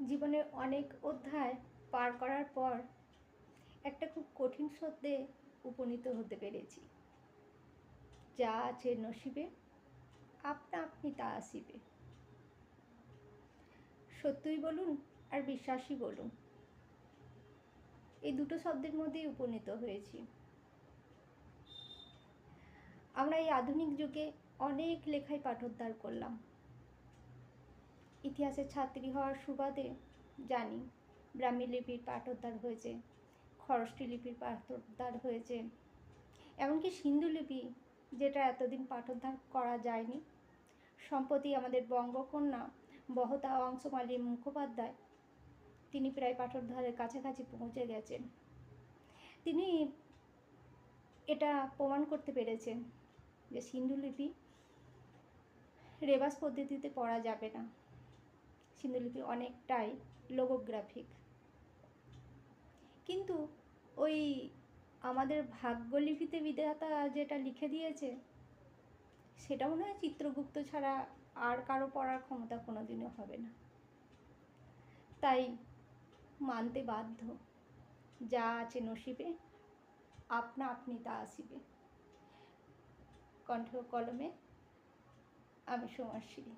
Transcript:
জীবনের অনেক অধ্যায় পার করার পর একটা খুব কঠিন সত্যে উপনীত হতে পেরেছি। যা আছে নসিবে, আপনা আপনি তা আসিবে। সত্যই বলুন আর বিশ্বাসই বলুন, এই দুটো শব্দের মধ্যেই উপনীত হয়েছি। আমরা এই আধুনিক যুগে অনেক লেখাই পাঠোদ্ধার করলাম। ইতিহাসের ছাত্রী হওয়ার সুবাদে জানি ব্রাহ্মী লিপির পাঠোদ্ধার হয়েছে খরষ্টি লিপির পাঠোদ্ধার হয়েছে। এমনকি সিন্ধু লিপি, যেটা এতদিন পাঠোদ্ধার করা যায়নি, সম্প্রতি আমাদের বঙ্গকন্যা বহতা অংশমালী মুখোপাধ্যায়, তিনি প্রায় পাঠোদ্ধারের কাছাকাছি পৌঁছে গেছেন। তিনি এটা প্রমাণ করতে পেরেছেন যে সিন্ধু লিপি রেবাস পদ্ধতিতে পড়া যাবে না। সিন্ধুলিপি অনেকটাই লোগোগ্রাফিক কিন্তু ওই আমাদের ভাগ্যলিপিতে বিধাতা যেটা লিখে দিয়েছে, সেটা মনে হয় চিত্রগুপ্ত ছাড়া আর কারও পড়ার ক্ষমতা কোনো দিনও হবে না। তাই মানতে বাধ্য। যা আছে নসিবে, আপনা আপনি তা আসিবে। কণ্ঠ কলমে আমি সমাজশীলী